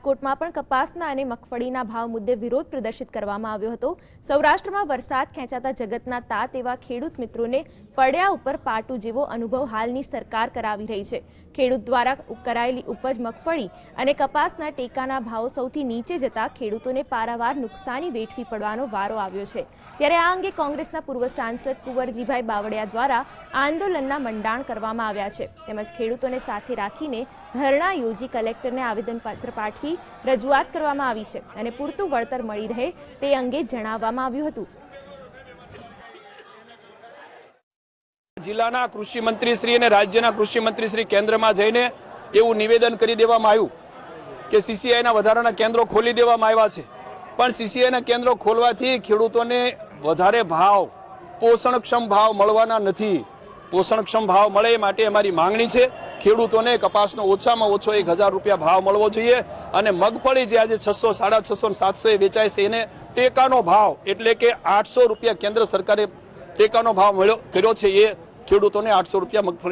રાજકોટમાં પણ કપાસના અને મગફળીના ભાવ મુદ્દે વિરોધ પ્રદર્શિત કરવામાં આવ્યો હતો. સૌરાષ્ટ્રમાં વરસાદ ખેંચાતા જગતના તાત એવા ખેડૂત મિત્રોને પડ્યા ઉપર પાટું જેવો અનુભવ હાલની સરકાર કરાવી રહી છે. ખેડૂત દ્વારા કરાયેલી ઉપજ, મગફળી અને કપાસના ટેકાના ભાવ સૌથી નીચે જતા ખેડૂતોને પારાવાર નુકસાની વેઠવી પડવાનો વારો આવ્યો છે. ત્યારે આ અંગે કોંગ્રેસના પૂર્વ સાંસદ કુંવરજીભાઈ બાવળિયા દ્વારા આંદોલનના મંડાણ કરવામાં આવ્યા છે. તેમજ ખેડૂતોને સાથે રાખીને ધરણા યોજી કલેક્ટરને આવેદનપત્ર પાઠવી રજૂઆત કરવામાં આવી છે અને પૂરતું વળતર મળી રહે તે અંગે જણાવવામાં આવ્યું હતું. જિલ્લાના કૃષિ મંત્રી શ્રી અને રાજ્યના કૃષિ મંત્રી શ્રી કેન્દ્રમાં જઈને એવું નિવેદન કરી દેવામાં આવ્યું કે સીસીઆઈના વધારાના કેન્દ્રો ખોલી દેવામાં આવ્યા છે. પણ સીસીઆઈના કેન્દ્રો ખોલવાથી ખેડૂતોને વધારે ભાવ, પોષણક્ષમ ભાવ મળવાના નથી. પોષણક્ષમ ભાવ મળે એ માટે અમારી માંગણી છે. ખેડૂતોને કપાસનો ઓછામાં ઓછો એક હજાર રૂપિયા ભાવ મળવો જોઈએ અને મગફળી જે આજે છસો, સાડા છસો સાતસો એ વેચાય છે, એને ટેકાનો ભાવ એટલે કે આઠસો રૂપિયા કેન્દ્ર સરકારે ટેકાનો ભાવ મળ્યો કર્યો છે, એ ખેડૂતોને આઠસો રૂપિયા મગફળીનો